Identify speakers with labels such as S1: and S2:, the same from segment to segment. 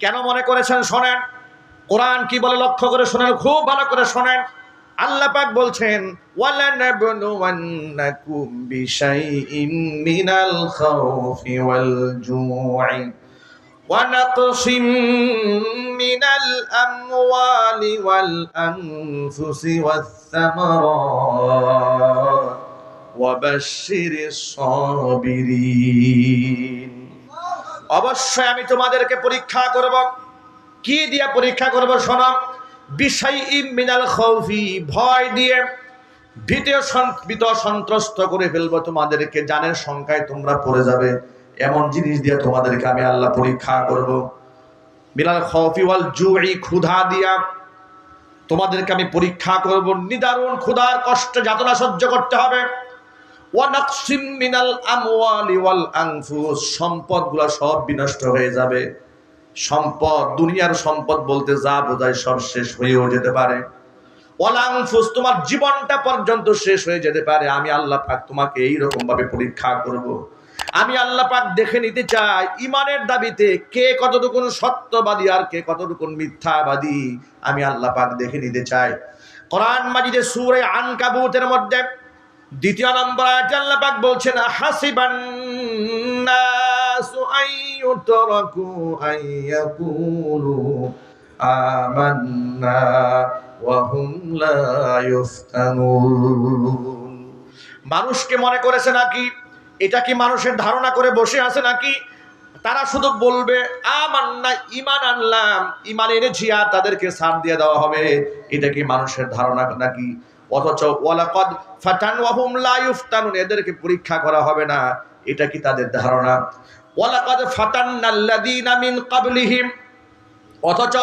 S1: কেন মনে করেছেন শোনেন কোরআন কি বলে লক্ষ্য করে শোনেন খুব ভালো করে শোনেন আল্লাহ পাক বলছেন ওয়ালানাবলুওয়ান্নাকুম বিশাইইম মিনাল খাউফি ওয়াল জু'i ونقص من الأموال والأنفس والثمرات وبشر الصابرين অবশ্যই আমি তোমাদেরকে পরীক্ষা করব। কি দিয়ে পরীক্ষা করব শোনো? বিষয় মিনাল খৌফি, ভয় দিয়ে ভীতীয় ভীত সন্ত্রস্ত করে ফেলব তোমাদেরকে। জানের সংখ্যায় তোমরা পড়ে যাবে। এমন জিনিস দিয়ে তোমাদেরকে আমি আল্লাহ পরীক্ষা করব। মিনাল খৌফি ওয়াল জুই, ক্ষুধা দিয়া তোমাদেরকে আমি পরীক্ষা করব। নিদারুণ ক্ষুধার কষ্ট যাতনা সহ্য করতে হবে। ওয়ানাকসিম মিনাল আমওয়ালি ওয়াল আনফুস। সম্পদগুলো সব বিনষ্ট হয়ে যাবে। সম্পদ, দুনিয়ার সম্পদ বলতে যা বোঝায় সব শেষ হয়েও যেতে পারে। তোমার জীবনটা পর্যন্ত শেষ হয়ে যেতে পারে। আমি আল্লাহ পাক তোমাকে এই ভাবে পরীক্ষা করব। আমি আল্লাহ পাক দেখে নিতে চাই, ইমানের দাবিতে কে কতটুকুন সত্যবাদী আর কে কতটুকুন মিথ্যাবাদী, আমি আল্লাহ পাক দেখে নিতে চাই। কোরআন মাজিদে সূরা আনকাবুতের মধ্যে দ্বিতীয় নম্বর আয়াতে আল্লাহ পাক বলছেন হাসিবান নাসু আইয়ুতরাকু আইয়াকুলু আমান্না ওয়া হুম লা ইফতানুন। মানুষকে মনে করেছে নাকি? এটা কি মানুষের ধারণা করে বসে আছে নাকি? তারা শুধু বলবে, আমান্না ইমান আনলাম। ইমান এনেছি আর তাদেরকে সার দিয়ে দেওয়া হবে। এটা কি মানুষের ধারণা নাকি? অথচ ওয়ালাকাদ ফাতান ওয়াহুম লা ইফতানুন, এদেরকে পরীক্ষা করা হবে না। এটা কি তাদের ধারণা? ওয়ালাকাদ ফাতান্নাল্লাযীনা মিন ক্বাবলিহিম, অথচ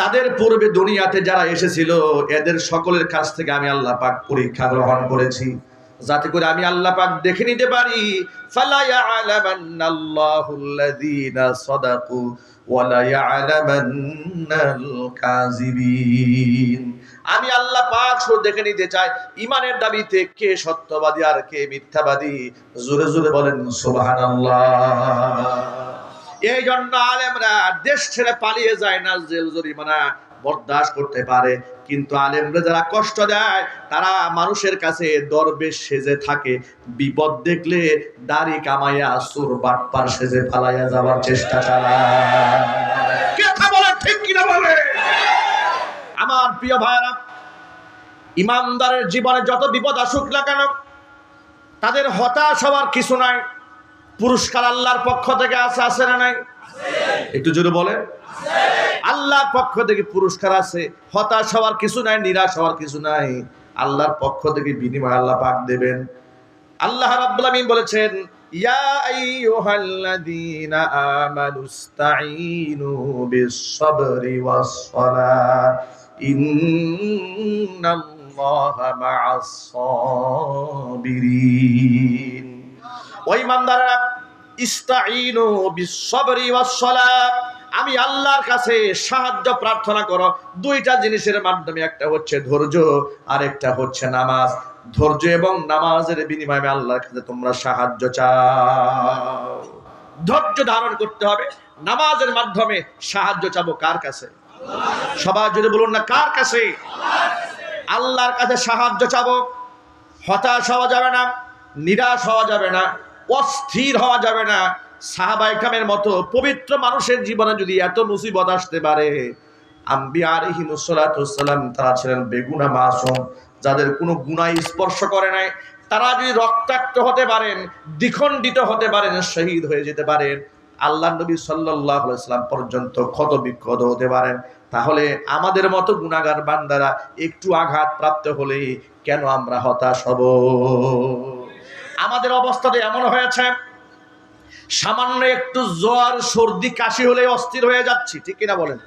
S1: তাদের পূর্বে দুনিয়াতে যারা এসেছিল, এদের সকলের কাছ থেকে আমি আল্লাহ পাক পরীক্ষা গ্রহণ করেছি। যাতে করে আমি আল্লাহ পাক দেখে নিতে পারি সাদাকু, ওয়ালা ইয়ালামান্নাল কাযিবিন। আমি আল্লাহ পাক শুধু দেখে নিতে চাই, ইমানের দাবিতে কে সত্যবাদী আর কে মিথ্যাবাদী? জোরে জোরে বলেন, সুবহানাল্লাহ। এই জন্য আলেমরা দেশ ছেড়ে পালিয়ে যায় না, জেল জরিমানা বরদাস্ত করতে পারে। কিন্তু আলেমরা যারা কষ্ট দেয়, তারা মানুষের কাছে দরবেশ সেজে থাকে। বিপদ দেখলে দাড়ি কামাইয়া সুর বাটপার সেজে পালাইয়া যাওয়ার চেষ্টা চালায়। কথা বলে ঠিক কিনা বলে আমার প্রিয় ভাইরা ইমানদারের জীবনে যত বিপদ আসুক না কেন, তাদের হতাশ হওয়ার কিছু নাই। পুরস্কার আল্লাহর পক্ষ থেকে আছে আছে না নাই? একটু জোরে বলেন। আল্লাহর পক্ষ থেকে পুরস্কার আছে, হতাশ হওয়ার কিছু নাই, নিরাশ হওয়ার কিছু নাই। আল্লাহর পক্ষ থেকে বিনিময় আল্লাহ পাক দেবেন। আল্লাহ রাব্বুল আমিন বলেছেন, ইয়া আইয়ুহাল্লাযীনা আমানুস্তাঈনু বিস-সাবরি ওয়াস-সালাহ ওই ইমানদাররা, ইস্তাঈনু বিস-সাবরি ওয়াস-সালাহ আমি আল্লাহর কাছে সাহায্য প্রার্থনা করো। দুইটা জিনিসের মাধ্যমে, একটা হচ্ছে ধৈর্য আর একটা হচ্ছে নামাজ। ধৈর্য এবং নামাজের বিনিময়ে আল্লাহর কাছে তোমরা সাহায্য চাও। ধৈর্য ধারণ করতে হবে। নামাজের মাধ্যমে সাহায্য চাবো কার কাছে? সবাই যদি বলুন না, কার কাছে? আল্লাহর কাছে সাহায্য চাবো। হতাশ হওয়া যাবে না, নিরাশ হওয়া যাবে না, অস্থির হওয়া যাবে না। সাহাবাই কামের মতো পবিত্র মানুষের জীবনে যদি এত মুসিবত আসতে পারে আম্বিয়া আলহিমুসালাম তারা ছিলেন বেগুনা মাসুম, যাদের কোনো গুনাই স্পর্শ করে নাই। তারা যদি রক্তাক্ত হতে পারেন, দ্বিখণ্ডিত হতে পারেন, শহীদ হয়ে যেতে পারেন। আল্লাহ নবী সাল্লাম পর্যন্ত ক্ষত বিক্ষত হতে পারেন। তাহলে আমাদের মতো গুণাগার বান্দারা একটু আঘাত প্রাপ্ত হলে কেন আমরা হতাশ হব? আমাদের অবস্থাতে এমন হয়েছে, সামান্য একটু জ্বর, সর্দি, কাশি হলে অস্থির হয়ে যাচ্ছি, ঠিক কিনা বলেন?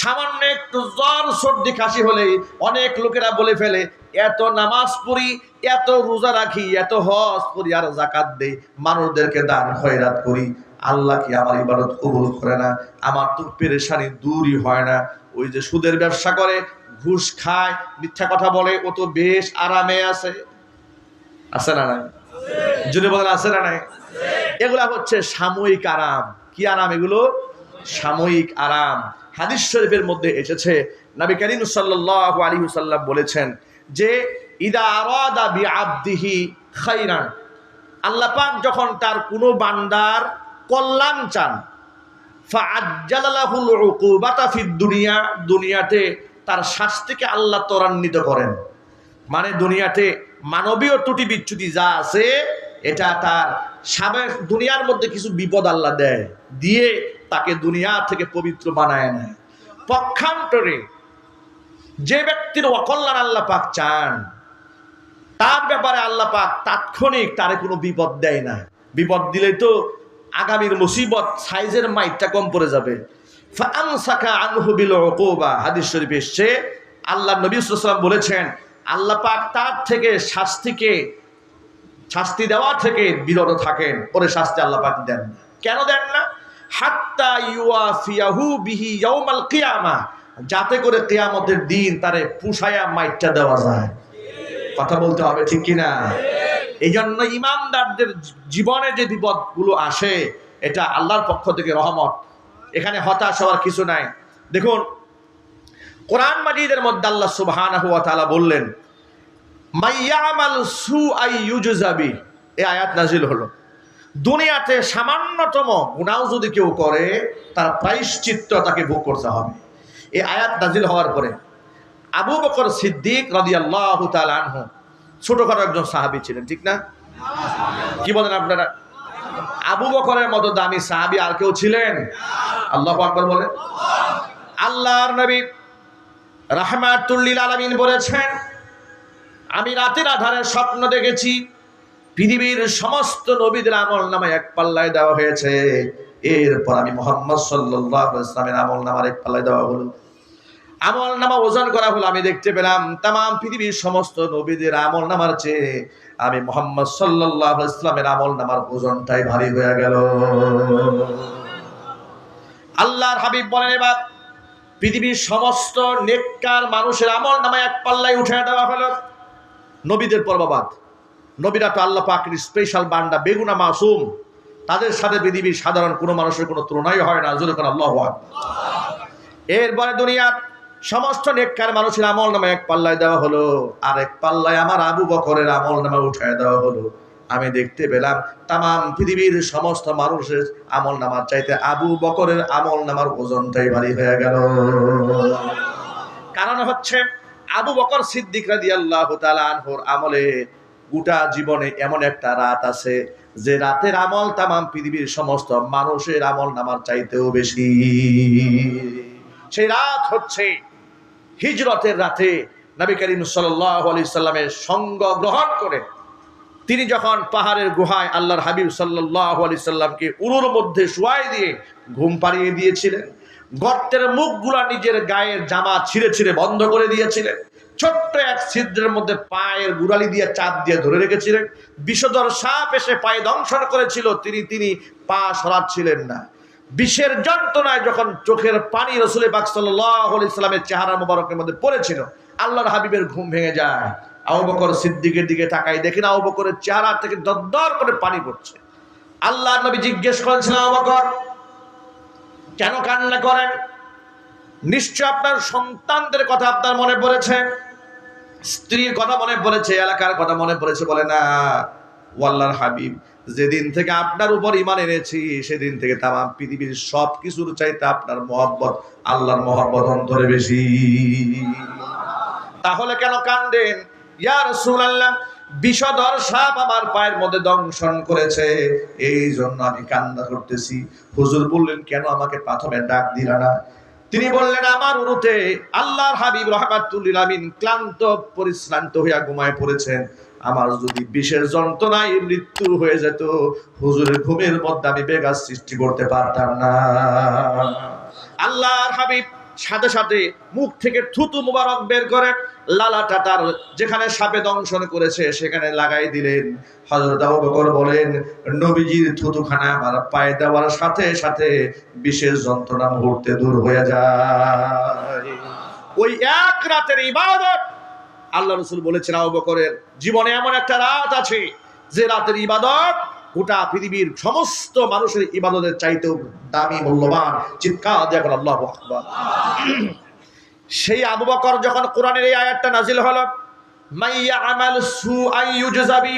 S1: সামান্য একটু জ্বর, সর্দি, কাশি হলেই অনেক লোকেরা বলে ফেলে, এত নামাজ পড়ি, এত রোজা রাখি, এত হজ করি, আর জাকাত দেই, মানুষদেরকে দান খয়রাত করি। আল্লাহ কি আমার ইবাদত কবুল করে না? আমার তো পেরেশানি দূরই হয় না। ওই যে সুদের ব্যবসা করে, ঘুষ খায়, মিথ্যা কথা বলে, ও তো বেশ আরামে আছে। আছে না নাই? যদি বলেন, আছে না নাই? এগুলা হচ্ছে সাময়িক আরাম। কি আরাম এগুলো? সাময়িক আরাম। হাদিস শরীফের মধ্যে এসেছে, নবী করিম সাল্লাল্লাহু আলাইহি ওয়াসাল্লাম বলেছেন যে, ইদা আরাদা বি আবদিহি খাইরান। আল্লাহ পাক যখন তার কোনো বান্দার কল্যাণ চান। দুনিয়া, দুনিয়াতে তার শাস্তিকে আল্লাহ ত্বরান্বিত করেন। মানে দুনিয়াতে মানবীয় ত্রুটি বিচ্যুতি যা আছে, এটা তার সাবেক দুনিয়ার মধ্যে কিছু বিপদ আল্লাহ দেয়, দিয়ে তাকে দুনিয়া থেকে পবিত্র বানায় নেয়। পক্ষান্তরে যে ব্যক্তির অকল্যাণ আল্লাহ পাক চান, তার ব্যাপারে আল্লাহ পাক তাৎক্ষণিক তারে কোনো বিপদ দেয় না। বিপদ দিলে তো আগামীর মুসিবত সাইজের মাইকটা কম পড়ে যাবে। হাদিস শরীফে এসেছে, আল্লাহ নবী সাল্লাল্লাহু আলাইহি ওয়াসাল্লাম বলেছেন, আল্লাহ পাক তার থেকে শাস্তিকে, শাস্তি দেওয়া থেকে বিরত থাকেন, পরে শাস্তি আল্লাহ পাক দেন। কেন দেন না? হাত্তা ইউয়াফিয়াহু বিহি ইয়াউমাল কিয়ামা। যাতে করে কিয়ামতের দিন তারে পুষায়া মাইটটা দেওয়া যায়। কথা বলতে হবে ঠিক কিনা? এই জন্য ইমানদারদের জীবনে যে বিপদগুলো আসে, এটা আল্লাহর পক্ষ থেকে রহমত। এখানে হতাশ হওয়ার কিছু নাই। দেখুন, কোরআন মাজিদের মধ্যে আল্লাহ সুবহানাহু ওয়া তাআলা বললেন মাইয়ামাল সু আই ইউজুজাবি এই আয়াত নাজিল হলো। দুনিয়াতে সামান্যতম গুনাও যদি কেউ করে, তার প্রায়শ্চিত্ত তাকে ভোগ করতে হবে। এই আয়াত নাজিল হওয়ার পরে আবু বকর সিদ্দিক রাদিয়াল্লাহু তাআলা আনহু ছোটখাটো একজন সাহাবী ছিলেন, ঠিক না? কি বলেন আপনারা? আবু বকরের মতো দামি সাহাবী আর কেউ ছিলেন? আল্লাহ আকবার বলেন। আল্লাহর নবী রাহমাতুল্লিল আলামিন বলেছেন, আমি রাতের আধারে স্বপ্ন দেখেছি, পৃথিবীর সমস্ত নবীদের আমল নামে এক পাল্লায় দেওয়া হয়েছে। এরপর আমি মোহাম্মদ আলাইহি ইসলামের আমল নামার এক পাল্লায় দেওয়া হলো। আমল নামা ওজন করা হলো, আমি দেখতে পেলাম তাম পৃথিবীর সমস্ত নবীদের আমল নামার চেয়ে আমি মোহাম্মদ আলাইহি ইসলামের আমল নামার ওজনটাই ভারী হয়ে গেল। আল্লাহর হাবিব বলেন, এবার পৃথিবীর সমস্ত নেককার মানুষের আমল নামায় এক পাল্লায় উঠে দেওয়া হলো। নবীদের পর্ববাদ। নবীরা তো আল্লাহ পাকের স্পেশাল বান্ডা বেগুনা মাসুম। তাদের সাথে পৃথিবীর সাধারণ কোনো মানুষের কোনো তুলনাই হয় না। জোরে করে আল্লাহ। এরপরে দুনিয়ার সমস্ত নেককার মানুষের আমল নামে এক পাল্লায় দেওয়া হলো। আর এক পাল্লায় আমার আবু বকরের আমল নামে উঠায় দেওয়া হলো। আমি দেখতে পেলাম তাম পৃথিবীর সমস্ত মানুষের আমল নামার চাইতে আবু বকরের আমল নামার ওজনটাই ভারী হয়ে গেল। কারণ হচ্ছে আবু বকর সিদ্দিক রাদি আল্লাহ আনহর আমলে গোটা জীবনে এমন একটা রাত আছে যে রাতের আমল তামাম পৃথিবীর সমস্ত মানুষের আমল নামার চাইতেও বেশি। সেই রাত হচ্ছে হিজরতের রাতে নবী করিম সাল্লামের সঙ্গ গ্রহণ করে তিনি যখন পাহাড়ের গুহায় আল্লাহর হাবিব সাল্লাল্লাহু আলাইহি সাল্লামকে উরুর মধ্যে শুয়াই দিয়ে ঘুম পাড়িয়ে দিয়েছিলেন, গর্তের মুখগুলা নিজের গায়ের জামা ছিঁড়ে ছিঁড়ে বন্ধ করে দিয়েছিলেন, ছোট্ট এক ছিদ্রের মধ্যে পায়ের গুড়ালি দিয়ে চাপ দিয়ে ধরে রেখেছিলেন, বিষধর সাপ এসে পায়ে দংশন করেছিল, তিনি তিনি পা সরাচ্ছিলেন না। বিষের যন্ত্রণায় যখন চোখের পানি রসুল সাল্লাল্লাহু সাল্লামের চেহারা মোবারকের মধ্যে পড়েছিল, আল্লাহর হাবিবের ঘুম ভেঙে যায়। আবু বকর সিদ্দিকের দিকে তাকাই দেখেন আবু বকরের চেহারা থেকে দরদর করে পানি পড়ছে। আল্লাহ নবী জিজ্ঞেস করেছিলেন আবু বকর? কেন কান্না করেন? নিশ্চয় আপনার সন্তানদের কথা আপনার মনে পড়েছে? স্ত্রীর কথা মনে পড়েছে, এলাকার কথা মনে পড়েছে, বলে, না ওয়াল্লার হাবিব। যেদিন থেকে আপনার উপর ইমান এনেছি, সেদিন থেকে তাম পৃথিবীর সব কিছুর চাইতে আপনার মহব্বত আল্লাহর মহব্বত অন্তরে বেশি। তাহলে কেন কান্দেন? ইয়া রাসূলুল্লাহ, বিষধর সাপ আমার পায়ের মধ্যে দংশন করেছে। এই জন্য আমি কান্না করতেছি। হুজুর বললেন, কেন আমাকে প্রথমে ডাক দিলা না? তিনি বললেন, আমার উরুতে আল্লাহর হাবিব রহমাতুল্লিল আমিন ক্লান্ত, পরিশ্রান্ত হইয়া ঘুমায় পড়েছেন। আমার যদি বিশেষ যন্ত্রণায় মৃত্যু হয়ে যেত, হুজুরের ঘুমের মধ্যে আমি বেগার সৃষ্টি করতে পারতাম না। আল্লাহর হাবিব সাথে সাথে মুখ থেকে থুতু মুবারক বের করে লালাটা তার যেখানে সাপে দংশন করেছে সেখানে লাগাই দিলেন। হজরত বকর বলেন, নবীজির থুতুখানা আমার পায়ে দেওয়ার সাথে সাথে বিশেষ যন্ত্রণা মুহূর্তে দূর হয়ে যায়। ওই এক রাতের ইবাদত আল্লাহ রসুল বলেছেন, আবু বকরের জীবনে এমন একটা রাত আছে যে রাতের ইবাদত গোটা পৃথিবীর সমস্ত মানুষের ইবাদতের চাইতেও দামি, মূল্যবান, চিৎকার দেখুন আল্লাহ আকবর। সেই আবু বকর যখন কোরআনের এই আয়াতটা নাজিল হল মাইয়া আমাল সু আইয়ুজাবি